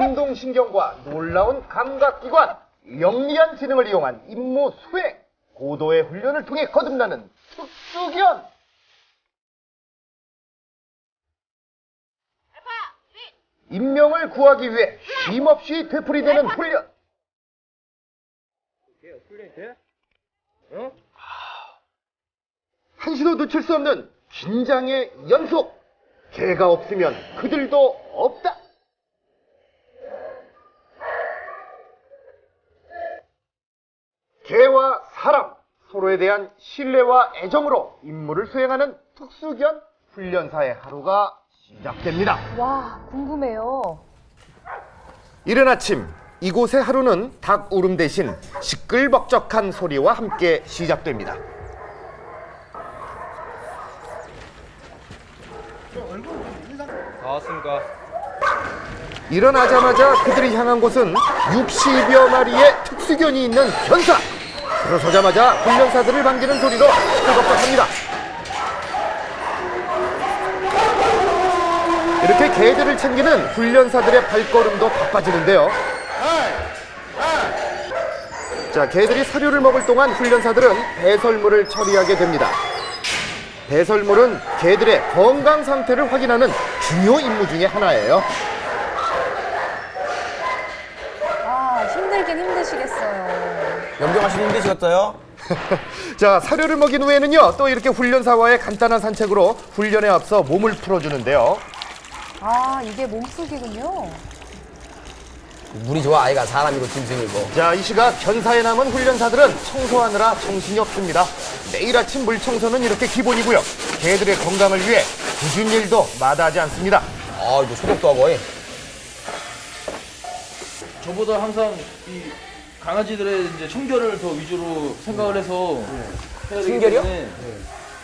운동신경과 놀라운 감각기관, 영리한 지능을 이용한 임무 수행, 고도의 훈련을 통해 거듭나는 특수견. 인명을 구하기 위해 힘없이 되풀이되는 훈련. 한시도 놓칠 수 없는 긴장의 연속. 개가 없으면 그들도 없다. 개와 사람 서로에 대한 신뢰와 애정으로 임무를 수행하는 특수견 훈련사의 하루가 시작됩니다. 와, 궁금해요. 이른 아침 이곳의 하루는 닭 울음 대신 시끌벅적한 소리와 함께 시작됩니다. 나왔습니까? 일어나자마자 그들이 향한 곳은 60여 마리의 특수견이 있는 견사. 들어서자마자 훈련사들을 반기는 소리로 시끌벅적합니다. 이렇게 개들을 챙기는 훈련사들의 발걸음도 바빠지는데요. 자, 개들이 사료를 먹을 동안 훈련사들은 배설물을 처리하게 됩니다. 배설물은 개들의 건강 상태를 확인하는 중요 임무 중에 하나예요. 아, 힘들긴 힘드시겠어요. 염경아 씨 힘드셨어요? 자, 사료를 먹인 후에는요, 또 이렇게 훈련사와의 간단한 산책으로 훈련에 앞서 몸을 풀어주는데요. 아, 이게 몸풀기군요. 물이 좋아 아이가 사람이고 짐승이고 자, 이 시각 견사에 남은 훈련사들은 청소하느라 정신이 없습니다. 매일 아침 물 청소는 이렇게 기본이고요. 개들의 건강을 위해 굳은 일도 마다하지 않습니다. 아 이거 소독도 하고 예. 저보다 항상 이 강아지들의 이제 청결을 더 위주로 생각을 해서 해야 되기 청결이요? 때문에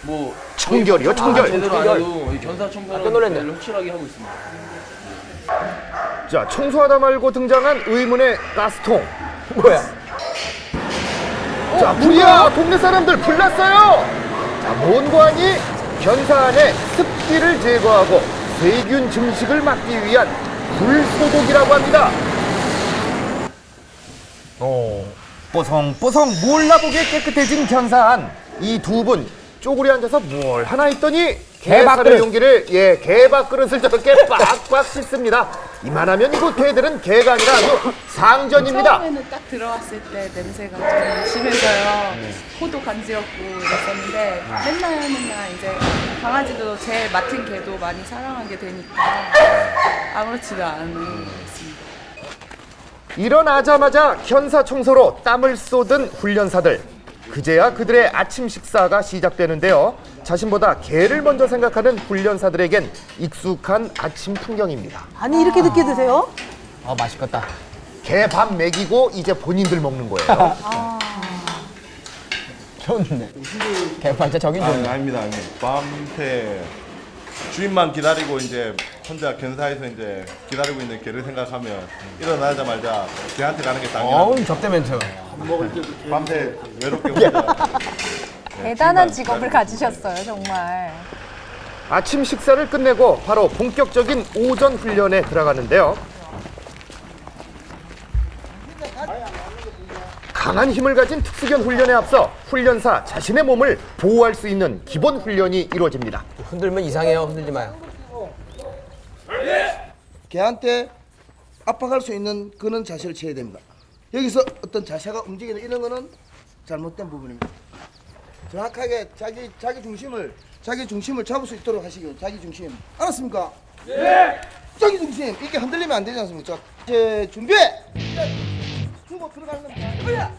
뭐 청결이요, 청결. 아, 제대로 안 청결. 해도 이 견사 청소는 깜짝 놀랐네. 제일 확실하게 하고 있습니다. 자, 청소하다 말고 등장한 의문의 가스통. 뭐야? 자, 불이야! 동네 사람들 불났어요! 자, 뭔고하니 견사 안에 습기를 제거하고 세균 증식을 막기 위한 불소독이라고 합니다. 어 뽀송뽀송 몰라보게 깨끗해진 견사안. 이두 분 쪼그려 앉아서 뭘 하나 했더니 개밥그릇. 개밥그릇 용기를 예 개밥그릇을 저렇게 빡빡 씻습니다. 이만하면 이곳 개들은 개가 아니라 아주 상전입니다. 처음에는 딱 들어왔을 때 냄새가 좀 심해서요. 코도 간지럽고 이랬었는데 맨날 맨날 이제 강아지도 제 맡은 개도 많이 사랑하게 되니까 아무렇지도 않은 것 같습니다. 일어나자마자 견사 청소로 땀을 쏟은 훈련사들. 그제야 그들의 아침 식사가 시작되는데요. 자신보다 개를 먼저 생각하는 훈련사들에겐 익숙한 아침 풍경입니다. 아니 이렇게 늦게 드세요? 아 맛있겠다 개 밥 먹이고 이제 본인들 먹는 거예요. 좋네 저긴 아, 좋네 아닙니다, 아닙니다. 밤새 주인만 기다리고 이제 혼자 견사에서 이제 기다리고 있는 개를 생각하면 일어나자마자 개한테 가는 게 당연한 어우 접대 멘트 밤새 외롭게 혼자 대단한 직업을 가지셨어요, 정말. 아침 식사를 끝내고 바로 본격적인 오전 훈련에 들어가는데요. 강한 힘을 가진 특수견 훈련에 앞서 훈련사 자신의 몸을 보호할 수 있는 기본 훈련이 이루어집니다. 흔들면 이상해요 흔들지 마요 개한테 압박할 수 있는 그런 자세를 취해야 됩니다. 여기서 어떤 자세가 움직이는 이런 거는 잘못된 부분입니다. 정확하게 자기 자기 중심을 자기 중심을 잡을 수 있도록 하시기 자기 중심 알았습니까? 네. 자기 중심 이렇게 흔들리면 안 되지 않습니까? 자, 이제 준비. 주고 들어가는 겁니다. 뭐야?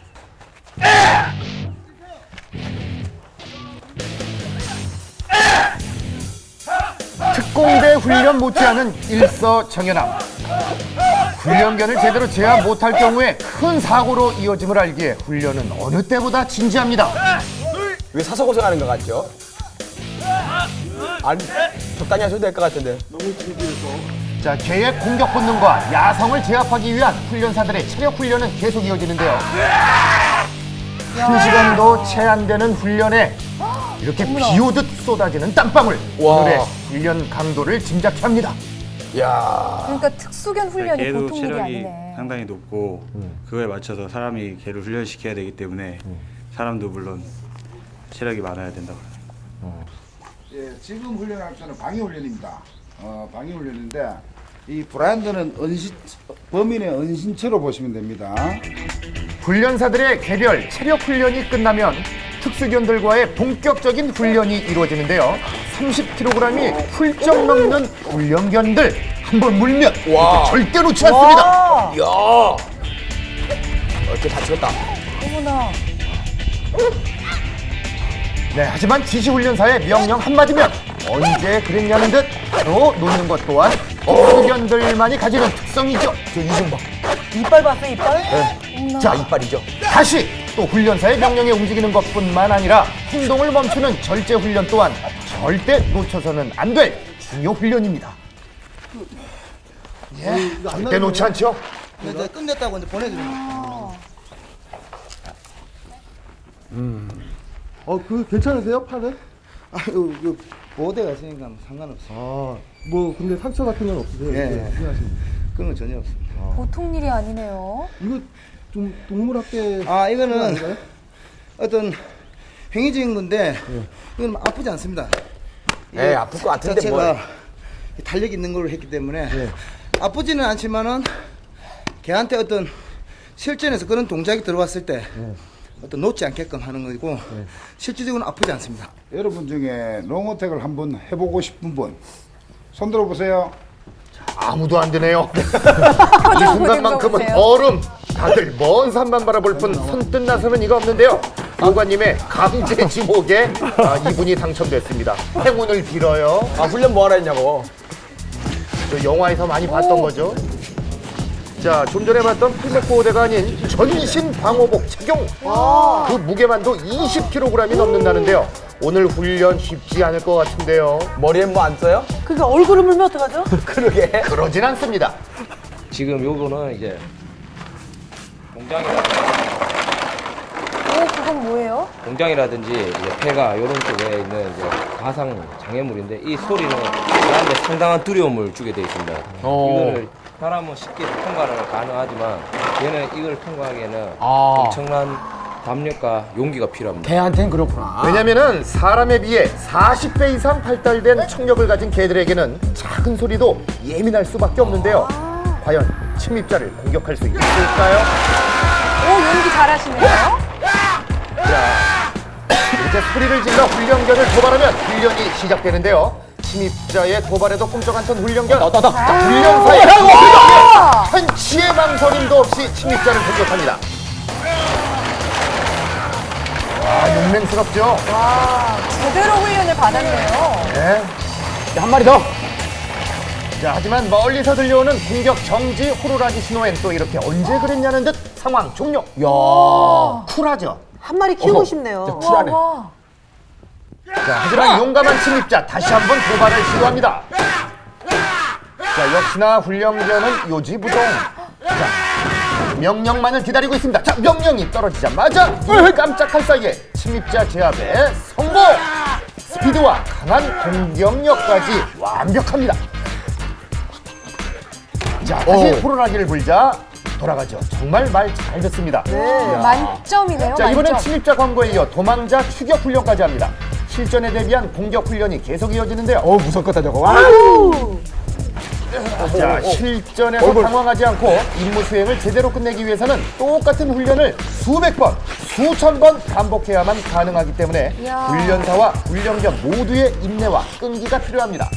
특공대 훈련 못지않은 일서정연함. 훈련견을 제대로 제압 못할 경우에 큰 사고로 이어짐을 알기에 훈련은 어느 때보다 진지합니다. 왜 사서 고생하는 것 같죠? 아니 적당히 하셔도 될 것 같은데 자, 개의 공격 본능과 야성을 제압하기 위한 훈련사들의 체력 훈련은 계속 이어지는데요. 한 시간도 채 안 되는 훈련에 이렇게 비 오듯 쏟아지는 땀방울. 와. 오늘의 훈련 강도를 짐작케 합니다. 야 그러니까 특수견 훈련이 개도 보통 일이 체력이 아니네. 상당히 높고 그거에 맞춰서 사람이 개를 훈련시켜야 되기 때문에 사람도 물론 체력이 많아야 된다고 예, 지금 훈련할 때는 방위 훈련입니다. 어, 방위 훈련인데 이 브라인드는 은신 범인의 은신처로 보시면 됩니다. 훈련사들의 개별 체력 훈련이 끝나면 특수견들과의 본격적인 훈련이 이루어지는데요. 30kg이 훌쩍 넘는 훈련견들 한 번 물면 와. 절대 놓지 않습니다. 이야 어깨 다치겠다 어머나. 네, 하지만 지시훈련사의 명령 한마디면 언제 그랬냐는 듯 바로 놓는 것 또한 소견들만이 가지는 특성이죠. 저 이승범. 이빨 봤어 이빨? 네. 자 이빨이죠. 다시 또 훈련사의 명령에 움직이는 것뿐만 아니라 행동을 멈추는 절제 훈련 또한 절대 놓쳐서는 안 될 중요 훈련입니다. 예, 절대 놓지 않죠. 근데 내가 끝냈다고 이제 보내드린 거. 음. 어, 그 괜찮으세요? 팔은? 아유, 그 보호대가 있으니까 뭐 상관없어. 아, 뭐 근데 상처 같은 건 없으세요? 예. 예. 그런 건 전혀 없습니다. 아. 보통 일이 아니네요. 이거 좀 동물학대 아, 이거는 어떤 행위적인 건데 예. 이건 뭐 아프지 않습니다. 이게 예, 아플 것 같은데 자체가 탄력 있는 걸 했기 때문에 예. 아프지는 않지만은 걔한테 어떤 실전에서 그런 동작이 들어왔을 때 예. 어떤 놓지 않게끔 하는 거고 실질적으로 아프지 않습니다. 여러분 중에 롱어택을 한번 해보고 싶은 분 손 들어 보세요. 아무도 안 되네요. 이 순간만큼은 보세요. 얼음. 다들 먼 산만 바라볼 뿐 손뜻 나서는 이가 없는데요. 교관님의 강제 지목에 아, 이분이 당첨됐습니다. 행운을 빌어요. 아 훈련 뭐 하라 했냐고 저 영화에서 많이 봤던 거죠. 자, 좀 전에 봤던 풀맥보호대가 아닌 전신 방호복 착용. 그 무게만도 20kg이 넘는다는데요. 오늘 훈련 쉽지 않을 것 같은데요. 머리엔 뭐 안 써요? 그러니까 얼굴을 물면 어떡하죠? 그러게 그러진 않습니다. 지금 요거는 이제 공장이라 오, 그건 뭐예요? 공장이라든지 이제 폐가 이런 쪽에 있는 이제 가상 장애물인데 이 소리는 사람한테 상당한 두려움을 주게 되어 있습니다. 이거를 사람은 쉽게 통과를 가능하지만 얘는 이걸 통과하기에는 엄청난 담력과 용기가 필요합니다. 개한테는 그렇구나 왜냐면은 사람에 비해 40배 이상 발달된 청력을 가진 개들에게는 작은 소리도 예민할 수밖에 없는데요. 과연 침입자를 공격할 수 있을까요? 오, 연기 잘하시네요. 이제 소리를 질러 훈련견을 도발하면 훈련이 시작되는데요. 침입자의 도발에도 꿈쩍 않던 훈련견. 자, 훈련사의 한치의 망설임도 없이 침입자를 공격합니다. 와, 용맹스럽죠? 와, 제대로 훈련을 받았네요. 네. 한 마리 더 자, 하지만 멀리서 들려오는 공격 정지 호루라기 신호엔 또 이렇게 언제 그랬냐는 듯 상황 종료. 야 쿨하죠? 한 마리 키우고 어허. 싶네요. 와, 와. 자, 하지만 용감한 침입자 다시 한번 도발을 시도합니다. 자, 역시나 훈련견은 요지부동. 자, 명령만을 기다리고 있습니다. 자, 명령이 떨어지자마자 눈을 깜짝할 사이에 침입자 제압에 성공! 스피드와 강한 공격력까지 완벽합니다. 자, 다시 오. 호루라기를 불자 돌아가죠. 정말 말 잘 듣습니다. 네, 만점이네요. 자, 이번엔 만점. 침입자 광고에 이어 도망자 추격 훈련까지 합니다. 실전에 대비한 공격 훈련이 계속 이어지는데요. 어 무섭겠다 저거 자, 실전에서 당황하지 않고 임무 수행을 제대로 끝내기 위해서는 똑같은 훈련을 수백 번, 수천 번 반복해야만 가능하기 때문에 이야. 훈련사와 훈련견 모두의 인내와 끈기가 필요합니다.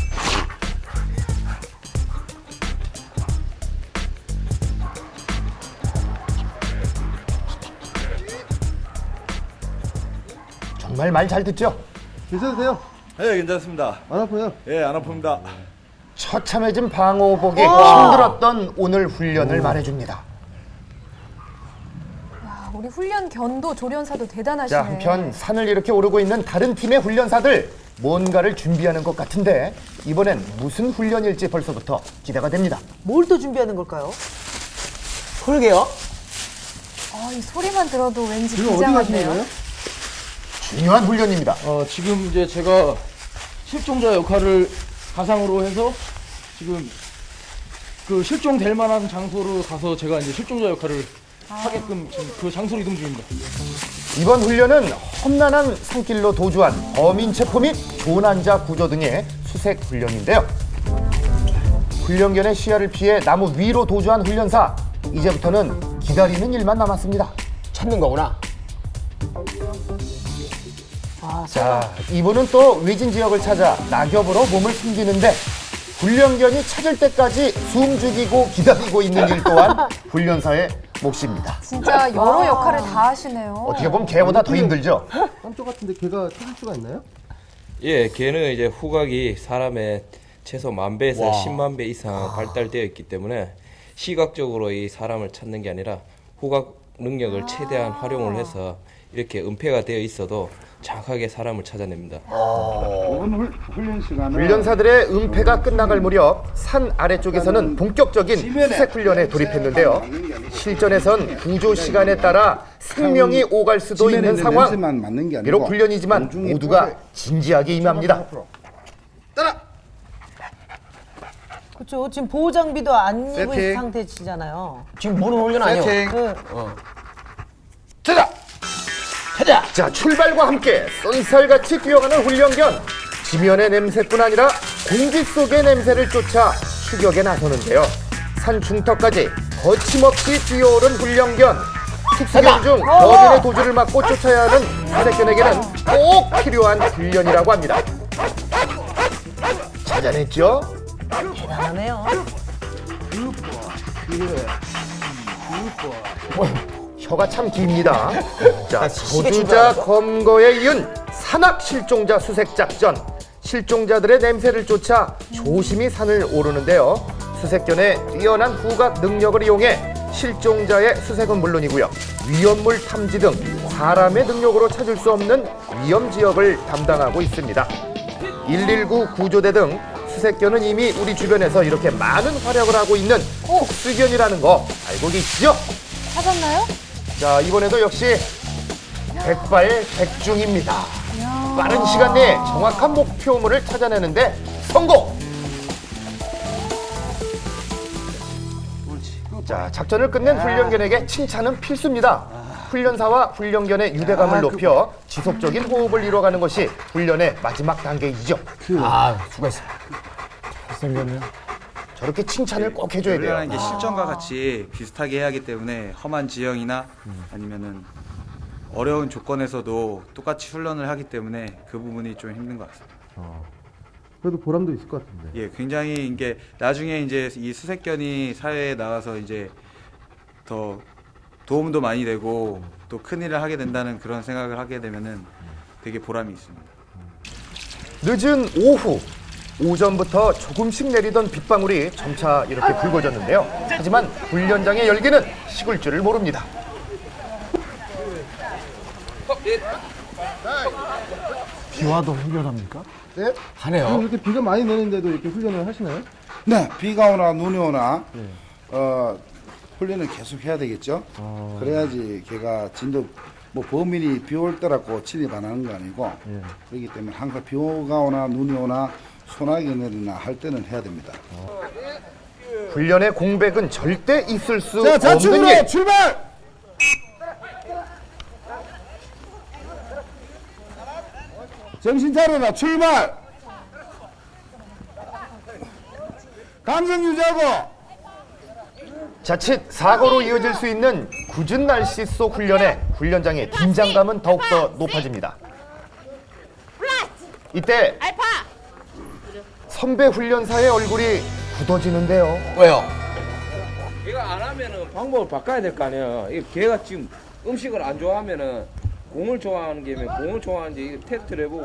정말 말 잘 듣죠? 괜찮으세요? 예, 괜찮습니다. 안 아파요? 예, 안 아픕니다. 처참해진 방호복이 힘들었던 오늘 훈련을 말해줍니다. 아, 우리 훈련 견도 조련사도 대단하시네. 자, 한편 산을 이렇게 오르고 있는 다른 팀의 훈련사들 뭔가를 준비하는 것 같은데 이번엔 무슨 훈련일지 벌써부터 기대가 됩니다. 뭘 또 준비하는 걸까요? 그러게요 아, 이 소리만 들어도 왠지 지금 어디 가시는 비장한데요. 중요한 훈련입니다. 어, 지금 이제 제가 실종자 역할을 가상으로 해서 지금 그 실종될 만한 장소로 가서 제가 이제 실종자 역할을 하게끔 지금 그 장소로 이동 중입니다. 이번 훈련은 험난한 산길로 도주한 범인 체포 및 조난자 구조 등의 수색 훈련인데요. 훈련견의 시야를 피해 나무 위로 도주한 훈련사. 이제부터는 기다리는 일만 남았습니다. 찾는 거구나. 자, 이분은 또 외진 지역을 찾아 낙엽으로 몸을 숨기는데 훈련견이 찾을 때까지 숨 죽이고 기다리고 있는 일 또한 훈련사의 몫입니다. 진짜 여러 역할을 다 하시네요. 어떻게 보면 개보다 더 힘들죠. 깜짝 같은데 걔가 찾을 수가 있나요? 예, 걔는 이제 후각이 사람의 최소 만 배에서 와. 10만 배 이상 발달되어 있기 때문에 시각적으로 이 사람을 찾는 게 아니라 후각 능력을 최대한 활용을 해서 이렇게 은폐가 되어 있어도 정확하게 사람을 찾아냅니다. 훈련 시간은 훈련사들의 은폐가 끝나갈 무렵 산 아래쪽에서는 본격적인 수색 훈련에 돌입했는데요. 실전에선 구조 시간에 따라 생명이 오갈 수도 지면에 있는 있는 상황. 게 아니고 비록 훈련이지만 공중에 모두가 진지하게 임합니다. 그렇죠. 지금 보호 장비도 안 입은 세팅. 상태시잖아요. 지금 보는 훈련 아니에요? 세팅. 네. 자, 출발과 함께 쏜살같이 뛰어가는 훈련견. 지면의 냄새뿐 아니라 공기 속의 냄새를 쫓아 추격에 나서는데요. 산 중턱까지 거침없이 뛰어오른 훈련견. 특수견 중 거진의 도주를 막고 쫓아야 하는 사색견에게는 꼭 필요한 훈련이라고 합니다. 찾아냈죠? 대단하네요. 혀가 참 깁니다. 자, 도주자 출발하죠? 검거에 이은 산악 실종자 수색 작전. 실종자들의 냄새를 쫓아 조심히 산을 오르는데요. 수색견의 뛰어난 후각 능력을 이용해 실종자의 수색은 물론이고요. 위험물 탐지 등 사람의 능력으로 찾을 수 없는 위험 지역을 담당하고 있습니다. 119 구조대 등 수색견은 이미 우리 주변에서 이렇게 많은 활약을 하고 있는 특수견이라는 거 알고 계시죠? 찾았나요? 자 이번에도 역시 백발백중입니다. 빠른 시간 내에 정확한 목표물을 찾아내는데 성공. 자 작전을 끝낸 훈련견에게 칭찬은 필수입니다. 훈련사와 훈련견의 유대감을 높여 지속적인 호흡을 이뤄가는 것이 훈련의 마지막 단계이죠. 아, 수고했어. 저렇게 칭찬을 꼭 해줘야 돼요. 훈련하는 게 실전과 같이 비슷하게 해야 하기 때문에 험한 지형이나 아니면은 어려운 조건에서도 똑같이 훈련을 하기 때문에 그 부분이 좀 힘든 것 같습니다. 그래도 보람도 있을 것 같은데. 예, 굉장히 이게 나중에 이제 이 수색견이 사회에 나가서 이제 더 도움도 많이 되고 또 큰 일을 하게 된다는 그런 생각을 하게 되면은 되게 보람이 있습니다. 늦은 오후 오전부터 조금씩 내리던 빗방울이 점차 이렇게 붉어졌는데요. 하지만 훈련장의 열기는 식을 줄을 모릅니다. 비와도 훈련합니까? 네? 하네요. 이렇게 비가 많이 내리는데도 이렇게 훈련을 하시나요? 네, 비가 오나 눈이 오나 어, 훈련을 계속 해야 되겠죠. 그래야지 걔가 진도 뭐 범인이 비 올 때라고 침입 안 하는 거 아니고 그렇기 때문에 항상 비가 오나 눈이 오나 소나기 내리나 할 때는 해야 됩니다. 훈련의 공백은 절대 있을 수 자, 없는 좌측으로 일. 출발! 정신 차려라, 출발! 감성 유지하고! 자칫 사고로 이어질 수 있는 굳은 날씨 속 훈련에 훈련장의 긴장감은 더욱더 높아집니다. 이때 선배 훈련사의 얼굴이 굳어지는데요. 왜요? 이거 안 하면은 방법을 바꿔야 될 거 아니야. 이 걔가 지금 음식을 안 좋아하면은 공을 좋아하는 게면 공을 좋아하는지 테스트를 해보고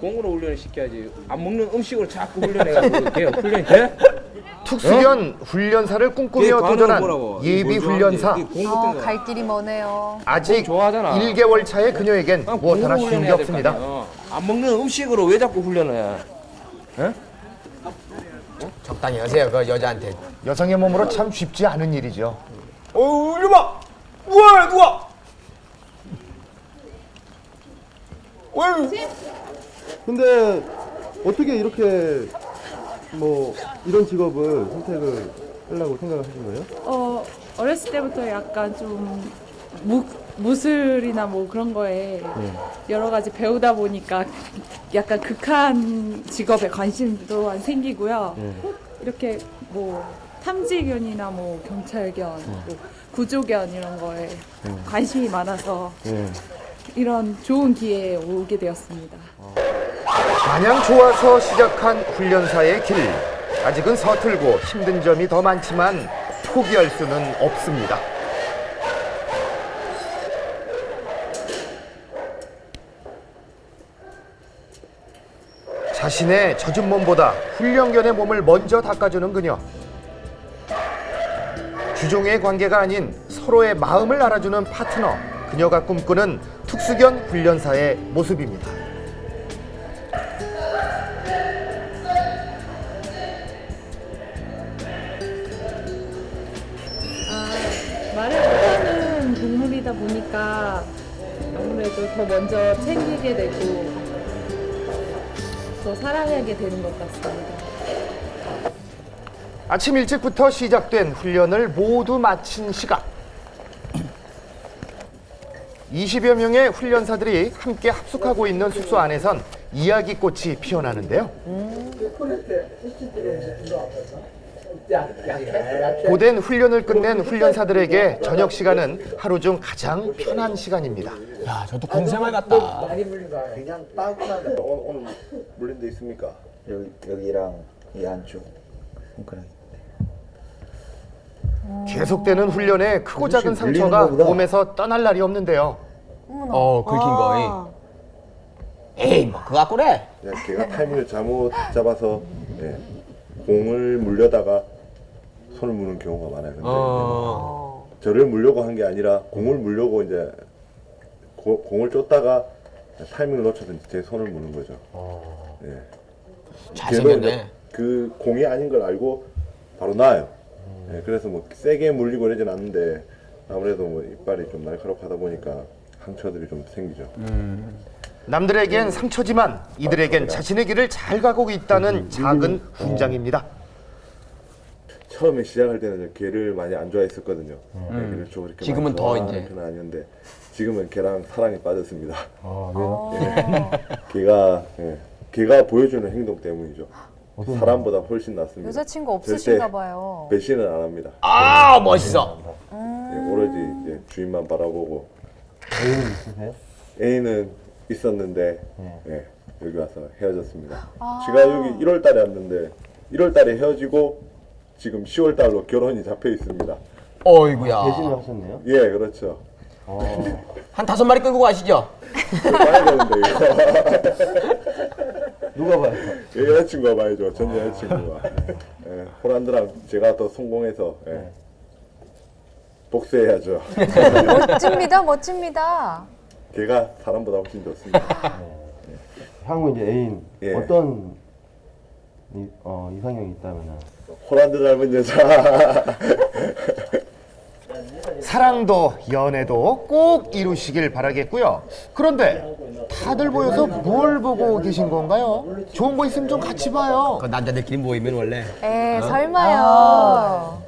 공으로 훈련을 시켜야지. 안 먹는 음식으로 자꾸 훈련해가지고 걔 훈련이 돼? 특수견 훈련사를 꿈꾸며 도전한? 예비 뭘 훈련사. 좋아하는지. 이공 어, 같은 거. 갈 길이 머네요. 아직 좋아하잖아. 1개월 차의 그녀에겐 무엇 하나 공으로 쉬운 게 훈련해야 될거 없습니다. 안 먹는 음식으로 왜 자꾸 훈련을 해? 적당히 하세요, 그 여자한테. 여성의 몸으로 참 쉽지 않은 일이죠. 어, 이리 봐! 우와, 누가! 근데 어떻게 이렇게 뭐 이런 직업을 선택을 하려고 생각을 하신 거예요? 어, 어렸을 때부터 약간 좀 무, 무술이나 뭐 그런 거에 여러 가지 배우다 보니까 약간 극한 직업에 관심 또한 생기고요. 이렇게 뭐 탐지견이나 뭐 경찰견, 뭐 구조견 이런 거에 관심이 많아서 이런 좋은 기회에 오게 되었습니다. 마냥 좋아서 시작한 훈련사의 길. 아직은 서툴고 힘든 점이 더 많지만 포기할 수는 없습니다. 자신의 젖은 몸보다 훈련견의 몸을 먼저 닦아주는 그녀. 주종의 관계가 아닌 서로의 마음을 알아주는 파트너. 그녀가 꿈꾸는 특수견 훈련사의 모습입니다. 동물이다 보니까 아무래도 더 먼저 챙기게 되고 더 사랑하게 되는 것 같습니다. 아침 일찍부터 시작된 훈련을 모두 마친 시각. 20여 명의 훈련사들이 함께 합숙하고 있는 숙소 안에선 이야기꽃이 피어나는데요. 고된 훈련을 끝낸 훈련사들에게 저녁 시간은 하루 중 가장 편한 시간입니다. 야, 저도 군생활 같다. 그냥 따뜻한데 오늘, 오늘 물린 데 있습니까? 여기 여기랑 이 안쪽 손가락. 계속되는 훈련에 크고 작은 상처가 몸에서 떠날 날이 없는데요. 어, 긁힌 거. 에이, 에이 뭐 그거 갖고래. 그냥 걔가 타이밍을 잘못 잡아서 예, 공을 물려다가 손을 무는 경우가 많아요. 근데 어. 저를 물려고 한 게 아니라 공을 물려고 이제 고- 공을 쫓다가 타이밍을 놓쳐서 제 손을 무는 거죠. 예. 걔도 잘생겼네. 그 공이 아닌 걸 알고 바로 나요. 예, 그래서 뭐 세게 물리고 이러진 않는데 아무래도 뭐 이빨이 좀 날카롭하다 보니까 상처들이 좀 생기죠. 남들에겐 상처지만 이들에겐 자신의 길을 잘 가고 있다는 작은 훈장입니다. 처음에 시작할 때는 개를 많이 안 좋아했었거든요. 네, 그래서 저 그렇게 지금은 많이 더 좋아하는 이제. 편은 아니었는데 지금은 개랑 사랑에 빠졌습니다. 아, 왜요? 개가 예, 개가 보여주는 행동 때문이죠. 사람보다 훨씬 낫습니다. 여자친구 없으신가 절대 봐요. 배신은 안 합니다. 아, 멋있어. 예, 오로지 이제 주인만 바라보고 애인 있으세요? 애인은 있었는데 예, 여기 와서 헤어졌습니다. 제가 여기 1월 달에 왔는데 1월 달에 헤어지고 지금 10월 달로 결혼이 잡혀 있습니다. 어이구야. 배신을 하셨네요? 예, 그렇죠. 한 다섯 마리 끌고 가시죠. 봐야 되는데 이거. 누가 봐요? 예, 여자친구가 봐야죠. 전 여자친구가. 예, 호란드랑 제가 더 성공해서 예, 복수해야죠. 멋집니다, 멋집니다. 걔가 사람보다 훨씬 좋습니다. 향후 이제 애인 예. 어떤 이, 어, 이상형이 있다면은 호란드 닮은 여자. 사랑도 연애도 꼭 이루시길 바라겠고요. 그런데 다들 모여서 뭘 보고 계신 건가요? 좋은 거 있으면 좀 같이 봐요. 그 남자들끼리 모이면 원래 에 설마요.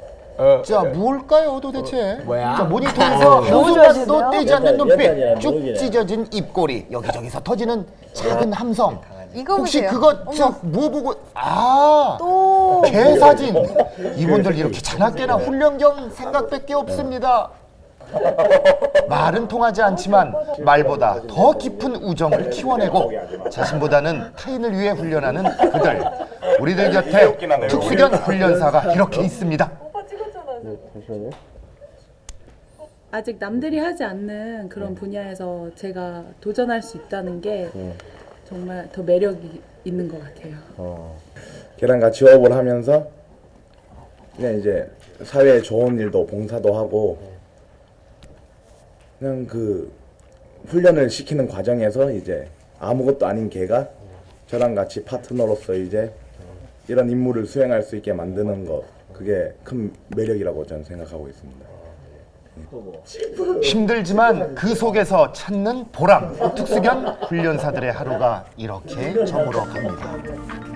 자, 뭘까요 도대체? 뭐야? 자, 모니터에서 한순간도 좋아하시는데요? 떼지 않는 연탄, 눈빛, 연탄이야, 쭉. 찢어진 입꼬리, 여기저기서 터지는 작은 함성. 이거 혹시 보세요. 그것 어머. 즉뭐 보고 아 또 개 사진 이분들 이렇게 자나깨나 훈련경 생각밖에 없습니다. 말은 통하지 않지만 말보다 더 깊은 우정을 키워내고 자신보다는 타인을 위해 훈련하는 그들 우리들 곁에 특수견 훈련사가 이렇게 있습니다. 네, 잠시만요. 아직 남들이 하지 않는 그런 분야에서 제가 도전할 수 있다는 게 정말 더 매력이 있는 것 같아요. 걔랑 같이 호흡을 하면서 그냥 이제 사회에 좋은 일도 봉사도 하고 그냥 그 훈련을 시키는 과정에서 이제 아무것도 아닌 걔가 저랑 같이 파트너로서 이제 이런 임무를 수행할 수 있게 만드는 것 그게 큰 매력이라고 저는 생각하고 있습니다. 힘들지만 그 속에서 찾는 보람 특수견 훈련사들의 하루가 이렇게 저물어 갑니다.